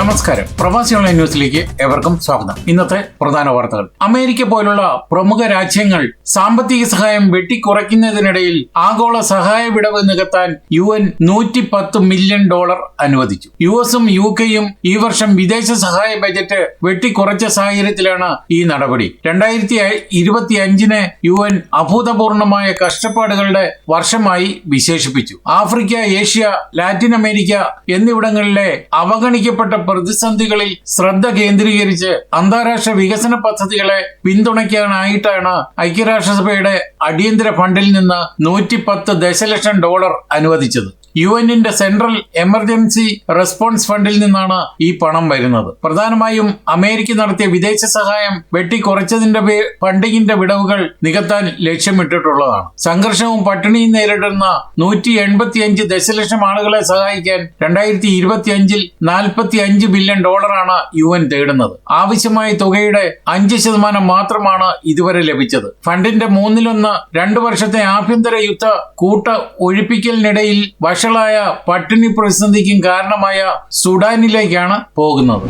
നമസ്കാരം. പ്രവാസി ഓൺലൈൻ ന്യൂസിലേക്ക് എവർക്കും സ്വാഗതം. ഇന്നത്തെ പ്രധാന വാർത്തകൾ. അമേരിക്ക പോലുള്ള പ്രമുഖ രാജ്യങ്ങൾ സാമ്പത്തിക സഹായം വെട്ടിക്കുറയ്ക്കുന്നതിനിടയിൽ ആഗോള സഹായ വിടവ് നികത്താൻ യു എൻ നൂറ്റി പത്ത് മില്യൺ ഡോളർ അനുവദിച്ചു. യു എസും യു കെയും ഈ വർഷം വിദേശ സഹായ ബജറ്റ് വെട്ടിക്കുറച്ച സാഹചര്യത്തിലാണ് ഈ നടപടി. രണ്ടായിരത്തി ഇരുപത്തി അഞ്ചിന് യു എൻ അഭൂതപൂർണമായ കഷ്ടപ്പാടുകളുടെ വർഷമായി വിശേഷിപ്പിച്ചു. ആഫ്രിക്ക ഏഷ്യ ലാറ്റിൻ അമേരിക്ക എന്നിവിടങ്ങളിലെ അവഗണിക്കപ്പെട്ട പ്രതിസന്ധികളിൽ ശ്രദ്ധ കേന്ദ്രീകരിച്ച് അന്താരാഷ്ട്ര വികസന പദ്ധതികളെ പിന്തുണയ്ക്കാനായിട്ടാണ് ഐക്യരാഷ്ട്രസഭയുടെ അടിയന്തര ഫണ്ടിൽ നിന്ന് നൂറ്റി പത്ത് ദശലക്ഷം ഡോളർ അനുവദിച്ചത്. യു എന്നിന്റെ സെൻട്രൽ എമർജൻസി റെസ്പോൺസ് ഫണ്ടിൽ നിന്നാണ് ഈ പണം വരുന്നത്. പ്രധാനമായും അമേരിക്ക നടത്തിയ വിദേശ സഹായം വെട്ടിക്കുറച്ചതിന്റെ ഫണ്ടിങ്ങിന്റെ വിടവുകൾ നികത്താൻ ലക്ഷ്യമിട്ടിട്ടുള്ളതാണ്. സംഘർഷവും പട്ടിണിയും നേരിടുന്ന നൂറ്റി എൺപത്തിയഞ്ച് ദശലക്ഷം ആളുകളെ സഹായിക്കാൻ രണ്ടായിരത്തി ഇരുപത്തിയഞ്ചിൽ നാൽപ്പത്തി അഞ്ച് ബില്യൺ ഡോളറാണ് യു എൻ തേടുന്നത്. ആവശ്യമായ തുകയുടെ അഞ്ച് ശതമാനം മാത്രമാണ് ഇതുവരെ ലഭിച്ചത്. ഫണ്ടിന്റെ മൂന്നിലൊന്ന് രണ്ടു വർഷത്തെ ആഭ്യന്തര യുദ്ധ കൂട്ട ഒഴിപ്പിക്കലിനിടയിൽ വഷളായ പട്ടിണി പ്രതിസന്ധിക്കും കാരണമായ സുഡാനിലേക്കാണ് പോകുന്നത്.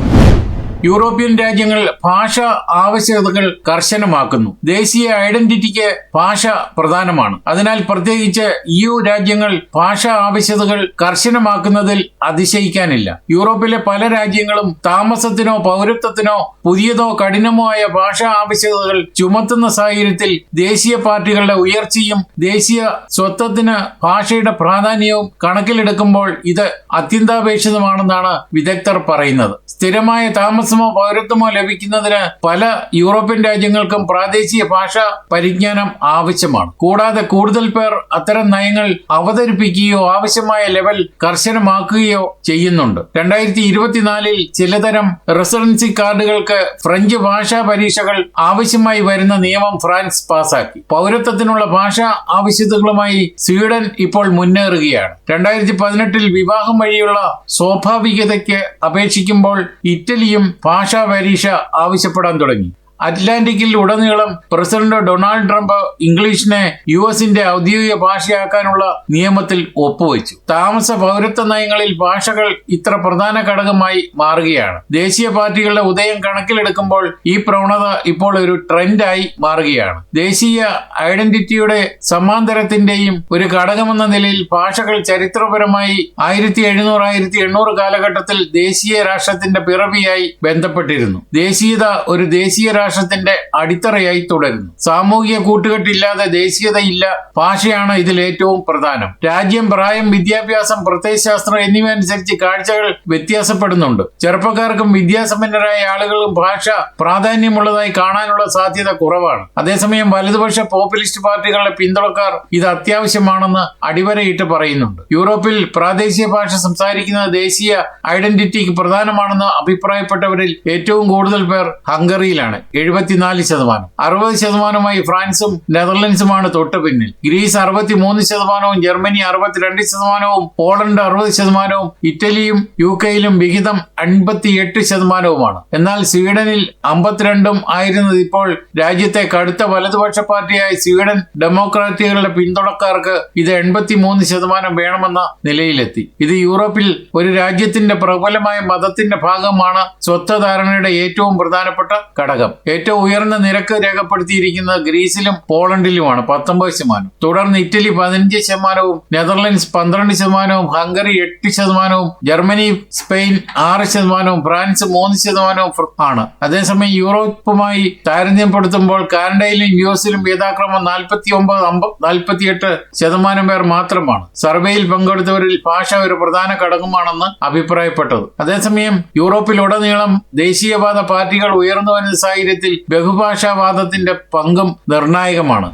യൂറോപ്യൻ രാജ്യങ്ങൾ ഭാഷ ആവശ്യകതകൾ കർശനമാക്കുന്നു. ദേശീയ ഐഡന്റിറ്റിക്ക് ഭാഷ പ്രധാനമാണ്. അതിനാൽ പ്രത്യേകിച്ച് യു രാജ്യങ്ങൾ ഭാഷ ആവശ്യകതകൾ കർശനമാക്കുന്നതിൽ അതിശയിക്കാനില്ല. യൂറോപ്പിലെ പല രാജ്യങ്ങളും താമസത്തിനോ പൗരത്വത്തിനോ പുതിയതോ കഠിനമോ ആയ ഭാഷാ ആവശ്യകതകൾ ചുമത്തുന്ന സാഹചര്യത്തിൽ ദേശീയ പാർട്ടികളുടെ ഉയർച്ചയും ദേശീയ സ്വത്വത്തിന് ഭാഷയുടെ പ്രാധാന്യവും കണക്കിലെടുക്കുമ്പോൾ ഇത് അത്യന്താപേക്ഷിതമാണെന്നാണ് വിദഗ്ധർ പറയുന്നത്. സ്ഥിരമായ താമസമോ പൗരത്വമോ ലഭിക്കുന്നതിന് പല യൂറോപ്യൻ രാജ്യങ്ങൾക്കും പ്രാദേശിക ഭാഷ പരിജ്ഞാനം ആവശ്യമാണ്. കൂടാതെ കൂടുതൽ പേർ അത്തരം നയങ്ങൾ അവതരിപ്പിക്കുകയോ ആവശ്യമായ ലെവൽ കർശനമാക്കുകയോ ചെയ്യുന്നുണ്ട്. രണ്ടായിരത്തി ഇരുപത്തിനാലിൽ ചിലതരം റെസിഡൻസി കാർഡുകൾക്ക് ഫ്രഞ്ച് ഭാഷാ പരീക്ഷകൾ ആവശ്യമായി വരുന്ന നിയമം ഫ്രാൻസ് പാസാക്കി. പൗരത്വത്തിനുള്ള ഭാഷാ ആവശ്യതകളുമായി സ്വീഡൻ ഇപ്പോൾ മുന്നേറുകയാണ്. രണ്ടായിരത്തി പതിനെട്ടിൽ വിവാഹം വഴിയുള്ള സ്വാഭാവികതയ്ക്ക് അപേക്ഷിക്കുമ്പോൾ ഇറ്റലിയും ഭാഷാ പരീക്ഷ ആവശ്യപ്പെടാൻ തുടങ്ങി. അറ്റ്ലാന്റിക്കിൽ ഉടനീളം പ്രസിഡന്റ് ഡൊണാൾഡ് ട്രംപ് ഇംഗ്ലീഷിനെ യു എസിന്റെ ഔദ്യോഗിക ഭാഷയാക്കാനുള്ള നിയമത്തിൽ ഒപ്പുവെച്ചു. താമസ പൗരത്വ നയങ്ങളിൽ ഭാഷകൾ ഇത്ര പ്രധാന ഘടകമായി മാറുകയാണ്. ദേശീയ പാർട്ടികളുടെ ഉദയം കണക്കിലെടുക്കുമ്പോൾ ഈ പ്രവണത ഇപ്പോൾ ഒരു ട്രെൻഡായി മാറുകയാണ്. ദേശീയ ഐഡന്റിറ്റിയുടെ സമാന്തരത്തിന്റെയും ഒരു ഘടകമെന്ന നിലയിൽ ഭാഷകൾ ചരിത്രപരമായി ആയിരത്തി എഴുന്നൂറ് ആയിരത്തി എണ്ണൂറ് കാലഘട്ടത്തിൽ ദേശീയ രാഷ്ട്രത്തിന്റെ പിറവിയായി ബന്ധപ്പെട്ടിരുന്നു. ദേശീയത ഒരു ദേശീയ രാഷ്ട്രത്തിന്റെ അടിത്തറയായി തുടരുന്നു. സാമൂഹിക കൂട്ടുകെട്ടില്ലാതെ ദേശീയതയില്ല ഭാഷയാണ് ഇതിൽ ഏറ്റവും പ്രധാനം. രാജ്യം പ്രായം വിദ്യാഭ്യാസം പ്രത്യയശാസ്ത്രം എന്നിവ അനുസരിച്ച് കാഴ്ചകൾ വ്യത്യാസപ്പെടുന്നുണ്ട്. ചെറുപ്പക്കാർക്കും വിദ്യാസമ്പന്നരായ ആളുകളും ഭാഷ പ്രാധാന്യമുള്ളതായി കാണാനുള്ള സാധ്യത കുറവാണ്. അതേസമയം വലതുപക്ഷ പോപ്പുലിസ്റ്റ് പാർട്ടികളുടെ പിന്തുണക്കാർ ഇത് അത്യാവശ്യമാണെന്ന് അടിവരയിട്ട് പറയുന്നുണ്ട്. യൂറോപ്പിൽ പ്രാദേശിക ഭാഷ സംസാരിക്കുന്നത് ദേശീയ ഐഡന്റിറ്റിക്ക് പ്രധാനമാണെന്ന് അഭിപ്രായപ്പെട്ടവരിൽ ഏറ്റവും കൂടുതൽ പേർ ഹംഗറിയിലാണ്. എഴുപത്തിനാല് ശതമാനം. അറുപത് ശതമാനമായി ഫ്രാൻസും നെതർലൻഡ്സുമാണ് തൊട്ടു പിന്നിൽ. ഗ്രീസ് അറുപത്തിമൂന്ന് ശതമാനവും ജർമ്മനി അറുപത്തിരണ്ട് ശതമാനവും പോളണ്ട് അറുപത് ശതമാനവും ഇറ്റലിയും യു കെയിലും വിഹിതം അൻപത്തിയെട്ട് ശതമാനവുമാണ്. എന്നാൽ സ്വീഡനിൽ അമ്പത്തിരണ്ടും ആയിരുന്നത് ഇപ്പോൾ രാജ്യത്തെ കടുത്ത വലതുപക്ഷ പാർട്ടിയായ സ്വീഡൻ ഡെമോക്രാറ്റുകളുടെ പിന്തുണക്കാർക്ക് ഇത് എൺപത്തിമൂന്ന് ശതമാനം വേണമെന്ന നിലയിലെത്തി. ഇത് യൂറോപ്പിൽ ഒരു രാജ്യത്തിന്റെ പ്രബലമായ മതത്തിന്റെ ഭാഗമാണ് സ്വത്വധാരണയുടെ ഏറ്റവും പ്രധാനപ്പെട്ട ഘടകം. ഏറ്റവും ഉയർന്ന നിരക്ക് രേഖപ്പെടുത്തിയിരിക്കുന്നത് ഗ്രീസിലും പോളണ്ടിലുമാണ് പത്തൊമ്പത് ശതമാനം. തുടർന്ന് ഇറ്റലി പതിനഞ്ച് ശതമാനവും നെതർലൻഡ്സ് പന്ത്രണ്ട് ശതമാനവും ഹംഗറി എട്ട് ശതമാനവും ജർമ്മനി സ്പെയിൻ ആറ് ശതമാനവും ഫ്രാൻസ് മൂന്ന് ശതമാനവും ആണ്. അതേസമയം യൂറോപ്പുമായി താരതമ്യപ്പെടുത്തുമ്പോൾ കാനഡയിലും യു എസിലും യഥാക്രമം നാൽപ്പത്തി ഒമ്പത് നാൽപ്പത്തിയെട്ട് ശതമാനം പേർ മാത്രമാണ്. സർവേയിൽ പങ്കെടുത്തവരിൽ ഭാഷ ഒരു പ്രധാന ഘടകമാണെന്ന് അഭിപ്രായപ്പെട്ടത്. അതേസമയം യൂറോപ്പിലുടനീളം ദേശീയവാദ പാർട്ടികൾ ഉയർന്നു വരുന്ന സാഹചര്യത്തിൽ ബഹുഭാഷാവാദത്തിന്റെ പങ്കും നിർണായകമാണ്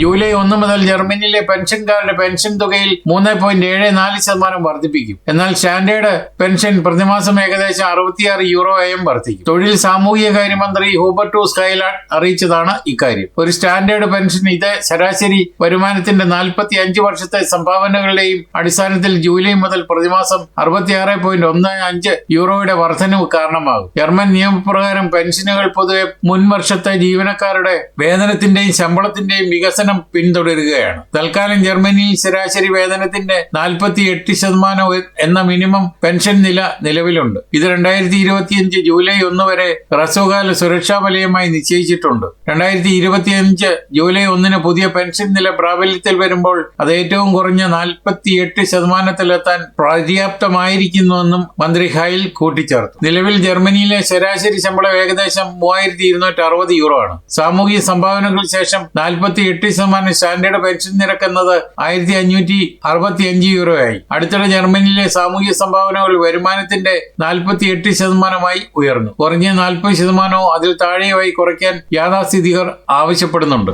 ജൂലൈ ഒന്ന് മുതൽ ജർമ്മനിയിലെ പെൻഷൻകാരുടെ പെൻഷൻ തുകയിൽ മൂന്ന് പോയിന്റ് ഏഴ് നാല് ശതമാനം വർദ്ധിപ്പിക്കും. എന്നാൽ സ്റ്റാൻഡേർഡ് പെൻഷൻ പ്രതിമാസം ഏകദേശം അറുപത്തിയാറ് യൂറോ ആയും വർദ്ധിക്കും. തൊഴിൽ സാമൂഹിക കാര്യമന്ത്രി ഹൂബർട്ടു സ്കൈലാഡ് അറിയിച്ചതാണ് ഇക്കാര്യം. ഒരു സ്റ്റാൻഡേർഡ് പെൻഷൻ ഇത് ശരാശരി വരുമാനത്തിന്റെ നാൽപ്പത്തി അഞ്ച് വർഷത്തെ സംഭാവനകളുടെയും അടിസ്ഥാനത്തിൽ ജൂലൈ മുതൽ പ്രതിമാസം അറുപത്തിയാറ് പോയിന്റ് ഒന്ന് അഞ്ച് യൂറോയുടെ വർധനവ് കാരണമാകും. ജർമ്മൻ നിയമപ്രകാരം പെൻഷനുകൾ പൊതുവെ മുൻവർഷത്തെ ജീവനക്കാരുടെ വേതനത്തിന്റെയും ശമ്പളത്തിന്റെയും വികസന വികസനം പിന്തുടരുകയാണ്. തൽക്കാലം ജർമ്മനിയിൽ ശരാശരി വേതനത്തിന്റെ നാൽപ്പത്തി എട്ട് ശതമാനം എന്ന മിനിമം പെൻഷൻ നില നിലവിലുണ്ട്. ഇത് രണ്ടായിരത്തി ഇരുപത്തിയഞ്ച് ജൂലൈ ഒന്ന് വരെ ഹ്രസ്വകാല സുരക്ഷാ വലയമായി നിശ്ചയിച്ചിട്ടുണ്ട്. രണ്ടായിരത്തി ഇരുപത്തിയഞ്ച് ജൂലൈ ഒന്നിന് പുതിയ പെൻഷൻ നില പ്രാബല്യത്തിൽ വരുമ്പോൾ അത് ഏറ്റവും കുറഞ്ഞ നാൽപ്പത്തി എട്ട് ശതമാനത്തിലെത്താൻ പര്യാപ്തമായിരിക്കുന്നുവെന്നും മന്ത്രി ഹൈൽ കൂട്ടിച്ചേർത്തു. നിലവിൽ ജർമ്മനിയിലെ ശരാശരി ശമ്പളം ഏകദേശം മൂവായിരത്തി ഇരുന്നൂറ്റി അറുപത് യൂറോ ആണ്. സാമൂഹിക സംഭാവനകൾക്ക് ശേഷം നാൽപ്പത്തി എട്ട് ശതമാനം സ്റ്റാൻഡേർഡ് പെൻഷൻ നിരക്ക് എന്നത് ആയിരത്തി അഞ്ഞൂറ്റി അറുപത്തി അഞ്ച് യൂറോ ആയി അടുത്തിടെ ജർമ്മനിയിലെ സാമൂഹ്യ സംഭാവനകൾ വരുമാനത്തിന്റെ നാൽപ്പത്തി എട്ട് ശതമാനമായി ഉയർന്നു. കുറഞ്ഞ നാൽപ്പത് ശതമാനമോ അതിൽ താഴെയായി കുറയ്ക്കാൻ യാഥാസ്ഥിതികർ ആവശ്യപ്പെടുന്നുണ്ട്.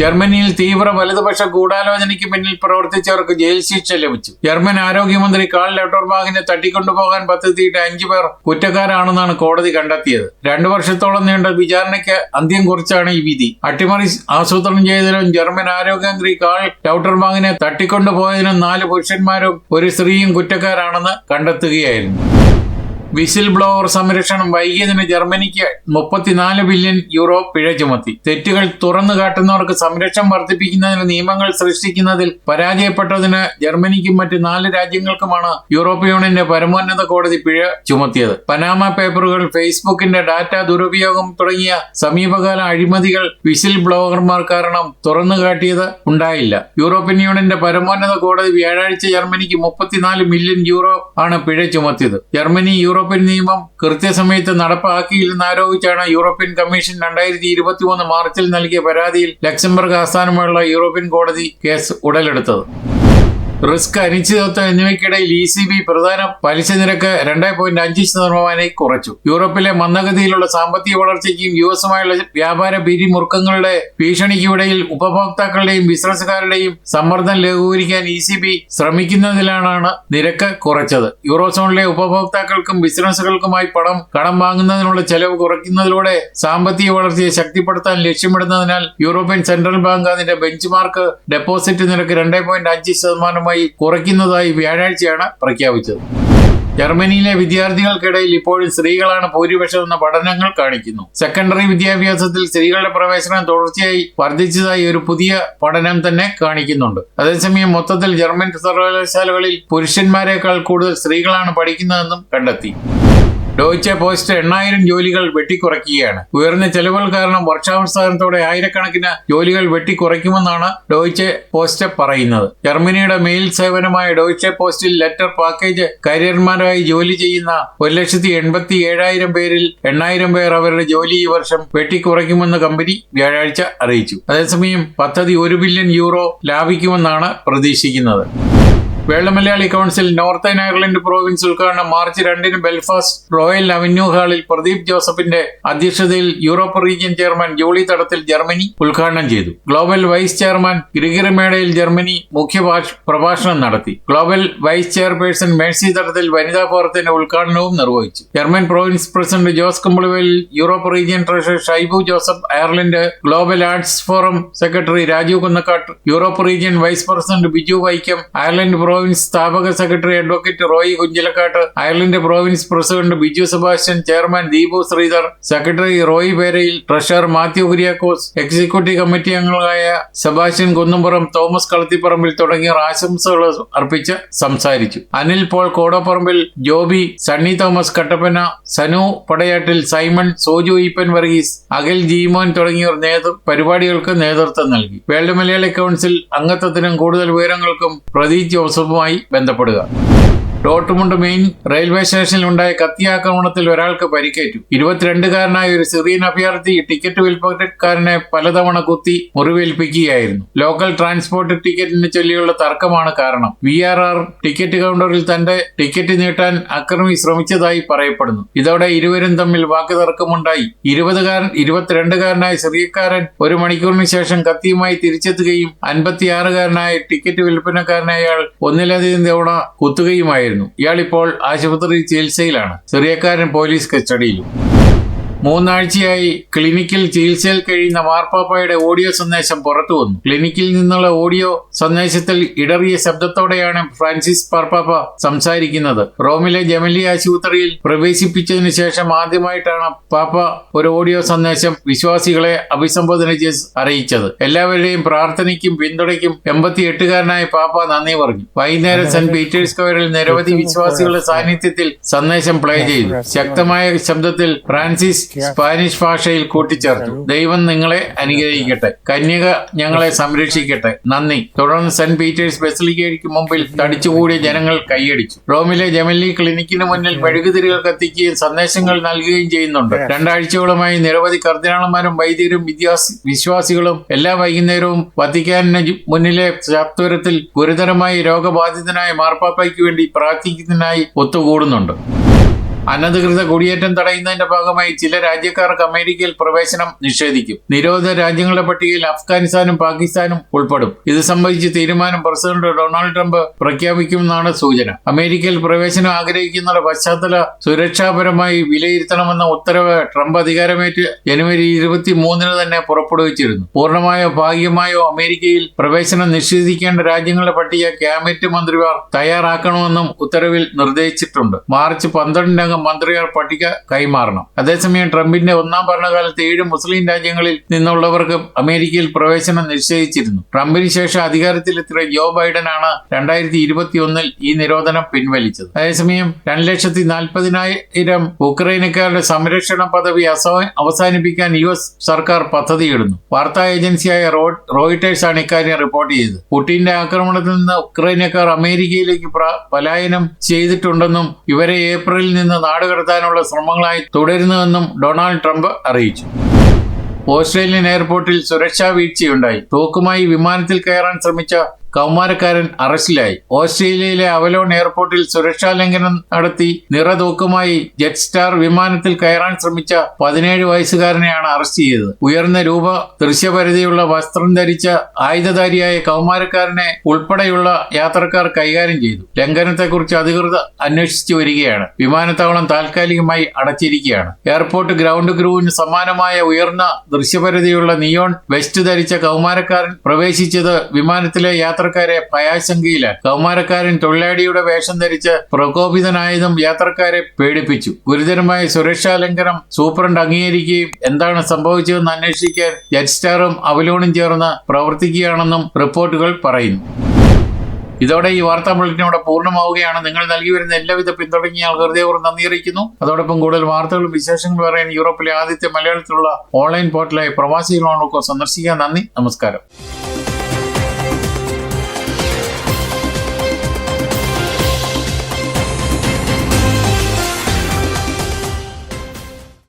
ജർമ്മനിയിൽ തീവ്ര വലതുപക്ഷ ഗൂഢാലോചനയ്ക്ക് പിന്നിൽ പ്രവർത്തിച്ചവർക്ക് ജയിൽ ശിക്ഷ ലഭിച്ചു. ജർമ്മൻ ആരോഗ്യമന്ത്രി കാൾ ലെട്ടോർബാഗിനെ തട്ടിക്കൊണ്ടുപോകാൻ പദ്ധതിയിട്ട അഞ്ചു പേർ കുറ്റക്കാരാണെന്നാണ് കോടതി കണ്ടെത്തിയത്. രണ്ടു വർഷത്തോളം നീണ്ട വിചാരണയ്ക്ക് അന്ത്യം കുറിച്ചാണ് ഈ വിധി. അട്ടിമറി ആസൂത്രണം ചെയ്തതിനും ജർമ്മൻ ആരോഗ്യമന്ത്രി കാൾ ലൗട്ടർബാഗിനെ തട്ടിക്കൊണ്ടുപോയതിനും നാല് പുരുഷന്മാരും ഒരു സ്ത്രീയും കുറ്റക്കാരാണെന്ന് കണ്ടെത്തുകയായിരുന്നു. വിസിൽ ബ്ലോവർ സംരക്ഷണം വൈകിയതിന് ജർമ്മനിക്ക് മുപ്പത്തിനാല് ബില്യൺ യൂറോ പിഴ ചുമത്തി. തെറ്റുകൾ തുറന്നു കാട്ടുന്നവർക്ക് സംരക്ഷണം വർദ്ധിപ്പിക്കുന്നതിന് നിയമങ്ങൾ സൃഷ്ടിക്കുന്നതിൽ പരാജയപ്പെട്ടതിന് ജർമ്മനിക്കും മറ്റ് നാല് രാജ്യങ്ങൾക്കുമാണ് യൂറോപ്യൻ യൂണിയന്റെ പരമോന്നത കോടതി പിഴ ചുമത്തിയത്. പനാമ പേപ്പറുകൾ ഫേസ്ബുക്കിന്റെ ഡാറ്റ ദുരുപയോഗം തുടങ്ങിയ സമീപകാല അഴിമതികൾ വിസിൽ ബ്ലോവർമാർ കാരണം തുറന്നു കാട്ടിയത് ഉണ്ടായില്ല. യൂറോപ്യൻ യൂണിയന്റെ പരമോന്നത കോടതി വ്യാഴാഴ്ച ജർമ്മനിക്ക് മുപ്പത്തിനാല് മില്യൺ യൂറോ ആണ് പിഴ ചുമത്തിയത്. ജർമ്മനി യൂറോപ്യൻ നിയമം കൃത്യസമയത്ത് നടപ്പാക്കിയില്ലെന്ന് ആരോപിച്ചാണ് യൂറോപ്യൻ കമ്മീഷൻ രണ്ടായിരത്തി ഇരുപത്തി മൂന്ന് മാർച്ചിൽ നൽകിയ പരാതിയിൽ ലക്സംബർഗ് ആസ്ഥാനമുള്ള യൂറോപ്യൻ കോടതി കേസ് ഉടലെടുത്തത്. റിസ്ക് അനിശ്ചിതത്വം എന്നിവയ്ക്കിടയിൽ ഇ സി ബി പ്രധാന പലിശ നിരക്ക് രണ്ട് പോയിന്റ് അഞ്ച് ശതമാനമായി കുറച്ചു. യൂറോപ്പിലെ മന്ദഗതിയിലുള്ള സാമ്പത്തിക വളർച്ചയ്ക്കും യു എസുമായുള്ള വ്യാപാര പിരിമുറുക്കങ്ങളുടെ ഭീഷണിക്കുമിടയിൽ ഉപഭോക്താക്കളുടെയും ബിസിനസ്സുകാരുടെയും സമ്മർദ്ദം ലഘൂകരിക്കാൻ ഇ സി ബി ശ്രമിക്കുന്നതിലാണ് നിരക്ക് കുറച്ചത്. യൂറോസോണിലെ ഉപഭോക്താക്കൾക്കും ബിസിനസ്സുകൾക്കുമായി പണം കടം വാങ്ങുന്നതിനുള്ള ചെലവ് കുറയ്ക്കുന്നതിലൂടെ സാമ്പത്തിക വളർച്ചയെ ശക്തിപ്പെടുത്താൻ ലക്ഷ്യമിടുന്നതിനാൽ യൂറോപ്യൻ സെൻട്രൽ ബാങ്ക് അതിന്റെ ബെഞ്ച് മാർക്ക് ഡെപ്പോസിറ്റ് നിരക്ക് രണ്ട് പോയിന്റ് അഞ്ച് ശതമാനമായി കുറയ്ക്കുന്നതായി വ്യാഴാഴ്ചയാണ് പ്രഖ്യാപിച്ചത്. ജർമ്മനിയിലെ വിദ്യാർത്ഥികൾക്കിടയിൽ ഇപ്പോഴും സ്ത്രീകളാണ് ഭൂരിപക്ഷം എന്ന പഠനങ്ങൾ കാണിക്കുന്നു. സെക്കൻഡറി വിദ്യാഭ്യാസത്തിൽ സ്ത്രീകളുടെ പ്രവേശനം തുടർച്ചയായി വർദ്ധിച്ചതായി ഒരു പുതിയ പഠനം തന്നെ കാണിക്കുന്നുണ്ട്. അതേസമയം മൊത്തത്തിൽ ജർമ്മൻ സർവകലാശാലകളിൽ പുരുഷന്മാരെക്കാൾ കൂടുതൽ സ്ത്രീകളാണ് പഠിക്കുന്നതെന്നും കണ്ടെത്തി. ഡോയ്ച്ചെ പോസ്റ്റ് എണ്ണായിരം ജോലികൾ വെട്ടിക്കുറയ്ക്കുകയാണ്. ഉയർന്ന ചെലവുകൾ കാരണം വർഷാവസാനത്തോടെ ആയിരക്കണക്കിന് ജോലികൾ വെട്ടിക്കുറയ്ക്കുമെന്നാണ് ഡോയ്ച്ചെ പോസ്റ്റ് പറയുന്നത്. ജർമ്മനിയുടെ മെയിൽ സേവനമായ ഡോയ്ച്ചെ പോസ്റ്റിൽ ലെറ്റർ പാക്കേജ് കരിയർമാരായി ജോലി ചെയ്യുന്ന ഒരു ലക്ഷത്തി എൺപത്തി ഏഴായിരം പേരിൽ എണ്ണായിരം പേർ അവരുടെ ജോലി ഈ വർഷം വെട്ടിക്കുറയ്ക്കുമെന്ന് കമ്പനി വ്യാഴാഴ്ച അറിയിച്ചു. അതേസമയം പദ്ധതി ഒരു ബില്യൺ യൂറോ ലാഭിക്കുമെന്നാണ് പ്രതീക്ഷിക്കുന്നത്. വേളമലയാളി കൗൺസിൽ നോർത്തേൺ അയർലൻഡ് പ്രോവിൻസ് ഉദ്ഘാടനം. മാർച്ച് രണ്ടിന് ബെൽഫാസ്റ്റ് റോയൽ അവന്യൂ ഹാളിൽ പ്രദീപ് ജോസഫിന്റെ അധ്യക്ഷതയിൽ യൂറോപ്പ് റീജിയൻ ചെയർമാൻ ജൂളി തടത്തിൽ ജർമ്മനി ഉദ്ഘാടനം ചെയ്തു. Global vice chairman Medayil Germany മുഖ്യ പ്രഭാഷണം നടത്തി. ഗ്ലോബൽ വൈസ് ചെയർപേഴ്സൺ മേഴ്സി തടത്തിൽ വനിതാ ഫോറത്തിന്റെ ഉദ്ഘാടനവും നിർവഹിച്ചു. German province president Jose Kumpaluvel Europe region treasurer Shaibu Joseph Ireland global arts forum secretary Rajeev Kunnakkattu Europe region vice president Biju Vaikom Ireland province സ്ഥാപക secretary advocate Roy Kunchilakkattu Ireland province president Biju Sebastian chairman Deepu Sreedhar secretary Roy Perayil treasurer Mathew Kuriakose executive committee അംഗങ്ങളായ Sebastian Kunnumpuram Thomas Kalathiparambil തുടങ്ങിയവർ ആശംസകൾ അർപ്പിച്ച് സംസാരിച്ചു. Anil Paul Kodaparambil Joby Sunny Thomas Kattappana Sanu Padayattil Simon Soju Eapen Varghese Akhil Jeemon തുടങ്ങിയവർ നേതൃ പരിപാടികൾക്ക് നേതൃത്വം നൽകി. വേൾഡ് മലയാളി കൗൺസിൽ അംഗത്വത്തിനും കൂടുതൽ വിവരങ്ങൾക്കും പ്രദീപ് ജോസഫുമായി ബന്ധപ്പെടുക. ഡോട്ടുമുണ്ട് മെയിൻ റെയിൽവേ സ്റ്റേഷനിൽ ഉണ്ടായ കത്തിയാക്രമണത്തിൽ ഒരാൾക്ക് പരിക്കേറ്റു. ഇരുപത്തിരണ്ടുകാരനായ ഒരു സിറിയൻ അഭയാർത്ഥി ടിക്കറ്റ് വിൽപ്പനക്കാരനെ പലതവണ കുത്തി മുറിവേൽപ്പിക്കുകയായിരുന്നു. ലോക്കൽ ട്രാൻസ്പോർട്ട് ടിക്കറ്റിനെ ചൊല്ലിയുള്ള തർക്കമാണ് കാരണം. വി ആർ ആർ ടിക്കറ്റ് കൗണ്ടറിൽ തന്റെ ടിക്കറ്റ് നീട്ടാൻ അക്രമി ശ്രമിച്ചതായി പറയപ്പെടുന്നു. ഇതോടെ ഇരുവരും തമ്മിൽ വാക്കുതർക്കമുണ്ടായി. ഇരുപതുകാരൻ ഇരുപത്തിരണ്ടുകാരനായ സിറിയക്കാരൻ ഒരു മണിക്കൂറിന് ശേഷം കത്തിയുമായി തിരിച്ചെത്തുകയും അൻപത്തിയാറുകാരനായ ടിക്കറ്റ് വിൽപ്പനക്കാരനായ ഒന്നിലധികം തവണ കുത്തുകയുമായിരുന്നു. ഇയാൾ ഇപ്പോൾ ആശുപത്രി ചികിത്സയിലാണ്. ചെറിയക്കാരൻ പോലീസ് കസ്റ്റഡിയിലും. മൂന്നാഴ്ചയായി ക്ലിനിക്കിൽ ചികിത്സയിൽ കഴിയുന്ന മാർപ്പാപ്പയുടെ ഓഡിയോ സന്ദേശം പുറത്തു വന്നു. ക്ലിനിക്കിൽ നിന്നുള്ള ഓഡിയോ സന്ദേശത്തിൽ ഇടറിയ ശബ്ദത്തോടെയാണ് ഫ്രാൻസിസ് മാർപ്പാപ്പ സംസാരിക്കുന്നത്. റോമിലെ ജമലി ആശുപത്രിയിൽ പ്രവേശിപ്പിച്ചതിനു ശേഷം ആദ്യമായിട്ടാണ് പാപ്പ ഒരു ഓഡിയോ സന്ദേശം വിശ്വാസികളെ അഭിസംബോധന ചെയ്ത് അറിയിച്ചത്. എല്ലാവരുടെയും പ്രാർത്ഥനയ്ക്കും പിന്തുണയ്ക്കും എൺപത്തി എട്ടുകാരനായ പാപ്പ നന്ദി പറഞ്ഞു. വൈകുന്നേരം സെന്റ് പീറ്റേഴ്സ് സ്ക്വയറിൽ നിരവധി വിശ്വാസികളുടെ സാന്നിധ്യത്തിൽ സന്ദേശം പ്ലേ ചെയ്തു. ശക്തമായ ശബ്ദത്തിൽ ഫ്രാൻസിസ് സ്പാനിഷ് ഭാഷയിൽ കൂട്ടിച്ചേർത്തു. ദൈവം നിങ്ങളെ അനുഗ്രഹിക്കട്ടെ. കന്യക ഞങ്ങളെ സംരക്ഷിക്കട്ടെ. നന്ദി. തുടർന്ന് സെന്റ് പീറ്റേഴ്സ് ബെസിലിക്കയ്ക്ക് മുമ്പിൽ തടിച്ചുകൂടിയ ജനങ്ങൾ കൈയടിച്ചു. റോമിലെ ജമല്ലി ക്ലിനിക്കിന് മുന്നിൽ മെഴുകുതിരികൾ കത്തിക്കുകയും സന്ദേശങ്ങൾ നൽകുകയും ചെയ്യുന്നുണ്ട്. രണ്ടാഴ്ചയോളമായി നിരവധി കർദിനാളന്മാരും വൈദ്യരും വിശ്വാസികളും എല്ലാ വൈകുന്നേരവും വത്തിക്കാനിന് മുന്നിലെ ചത്വരത്തിൽ ഗുരുതരമായി രോഗബാധിതനായ മാർപ്പാപ്പയ്ക്ക് വേണ്ടി പ്രാർത്ഥിക്കുന്നതിനായി ഒത്തുകൂടുന്നുണ്ട്. അനധികൃത കുടിയേറ്റം തടയുന്നതിന്റെ ഭാഗമായി ചില രാജ്യക്കാർക്ക് അമേരിക്കയിൽ പ്രവേശനം നിഷേധിക്കും. നിരോധിത രാജ്യങ്ങളുടെ പട്ടികയിൽ അഫ്ഗാനിസ്ഥാനും പാകിസ്ഥാനും ഉൾപ്പെടും. ഇത് സംബന്ധിച്ച് തീരുമാനം പ്രസിഡന്റ് ഡൊണാൾഡ് ട്രംപ് പ്രഖ്യാപിക്കുമെന്നാണ് സൂചന. അമേരിക്കയിൽ പ്രവേശനം ആഗ്രഹിക്കുന്നവരുടെ പശ്ചാത്തല സുരക്ഷാപരമായി വിലയിരുത്തണമെന്ന ഉത്തരവ് ട്രംപ് അധികാരമേറ്റ് ജനുവരി ഇരുപത്തി മൂന്നിന് തന്നെ പുറപ്പെടുവിച്ചിരുന്നു. പൂർണമായോ ഭാഗികമായോ അമേരിക്കയിൽ പ്രവേശനം നിഷേധിക്കേണ്ട രാജ്യങ്ങളുടെ പട്ടിക ക്യാബിനറ്റ് മന്ത്രിമാർ തയ്യാറാക്കണമെന്നും ഉത്തരവിൽ നിർദ്ദേശിച്ചിട്ടുണ്ട്. മാർച്ച് പന്ത്രണ്ടിനകം മന്ത്രിമാർ പട്ടിക കൈമാറണം. അതേസമയം ട്രംപിന്റെ ഒന്നാം ഭരണകാലത്ത് ഏഴ് മുസ്ലിം രാജ്യങ്ങളിൽ നിന്നുള്ളവർക്ക് അമേരിക്കയിൽ പ്രവേശനം നിശ്ചയിച്ചിരുന്നു. ട്രംപിന് ശേഷം അധികാരത്തിലെത്തിയ ജോ ബൈഡനാണ് രണ്ടായിരത്തി ഇരുപത്തിയൊന്നിൽ ഈ നിരോധനം പിൻവലിച്ചത്. അതേസമയം രണ്ട് ലക്ഷത്തി നാൽപ്പതിനായിരം ഉക്രൈനക്കാരുടെ സംരക്ഷണ പദവി അവസാനിപ്പിക്കാൻ യു എസ് സർക്കാർ പദ്ധതിയിടുന്നു. വാർത്താ ഏജൻസിയായ റോയിട്ടേഴ്സ് ആണ് ഇക്കാര്യം റിപ്പോർട്ട് ചെയ്തത്. പുടിന്റെ ആക്രമണത്തിൽ നിന്ന് ഉക്രൈനക്കാർ അമേരിക്കയിലേക്ക് പലായനം ചെയ്തിട്ടുണ്ടെന്നും ഇവരെ ഏപ്രിലിൽ നിന്ന് നാടുകടത്താനുള്ള ശ്രമങ്ങളായി തുടരുന്നുവെന്നും ഡൊണാൾഡ് ട്രംപ് അറിയിച്ചു. ഓസ്ട്രേലിയൻ എയർപോർട്ടിൽ സുരക്ഷാ വീഴ്ചയുണ്ടായി. തോക്കുമായി വിമാനത്തിൽ കയറാൻ ശ്രമിച്ച കൗമാരക്കാരൻ അറസ്റ്റിലായി. ഓസ്ട്രേലിയയിലെ അവലോൺ എയർപോർട്ടിൽ സുരക്ഷാ ലംഘനം നടത്തി നിറതൂക്കുമായി ജെറ്റ് സ്റ്റാർ വിമാനത്തിൽ കയറാൻ ശ്രമിച്ച പതിനേഴ് വയസ്സുകാരനെയാണ് അറസ്റ്റ് ചെയ്തത്. ഉയർന്ന രൂപ ദൃശ്യപരിധിയുള്ള വസ്ത്രം ധരിച്ച ആയുധധാരിയായ കൗമാരക്കാരനെ ഉൾപ്പെടെയുള്ള യാത്രക്കാർ കൈകാര്യം ചെയ്തു. ലംഘനത്തെക്കുറിച്ച് അധികൃതർ അന്വേഷിച്ചു വരികയാണ്. വിമാനത്താവളം താൽക്കാലികമായി അടച്ചിരിക്കുകയാണ്. എയർപോർട്ട് ഗ്രൗണ്ട് ക്രൂവിന് സമാനമായ ഉയർന്ന ദൃശ്യപരിധിയുള്ള നിയോൺ വെസ്റ്റ് ധരിച്ച കൗമാരക്കാരൻ പ്രവേശിച്ചത് വിമാനത്തിലെ യാത്രക്കാരെ ഭയാശങ്കയിലാക്കി കൗമാരക്കാരൻ തൊഴിലാളിയുടെ വേഷം ധരിച്ച് പ്രകോപിതനായതും യാത്രക്കാരെ പേടിപ്പിച്ചു. ഗുരുതരമായ സുരക്ഷാ ലംഘനം സൂപ്രണ്ട് അംഗീകരിക്കുകയും എന്താണ് സംഭവിച്ചതെന്ന് അന്വേഷിക്കാൻ ജെറ്റ് സ്റ്റാറും അവലോണും ചേർന്ന് പ്രവർത്തിക്കുകയാണെന്നും റിപ്പോർട്ടുകൾ പറയുന്നു. ഇതോടെ ഈ വാർത്താ ബുള്ളറ്റിൻ ഇവിടെ പൂർണമാവുകയാണ്. നിങ്ങൾ നൽകി വരുന്ന എല്ലാവിധ പിന്തുണയ്ക്ക് ഹൃദയപൂർവം നന്ദി അറിയിക്കുന്നു. അതോടൊപ്പം കൂടുതൽ വാർത്തകളും വിശേഷങ്ങളും പറയാൻ യൂറോപ്പിലെ ആദ്യത്തെ മലയാളത്തിലുള്ള ഓൺലൈൻ പോർട്ടലായ പ്രവാസികളോടൊപ്പം സന്ദർശിക്കാൻ നന്ദി. നമസ്കാരം.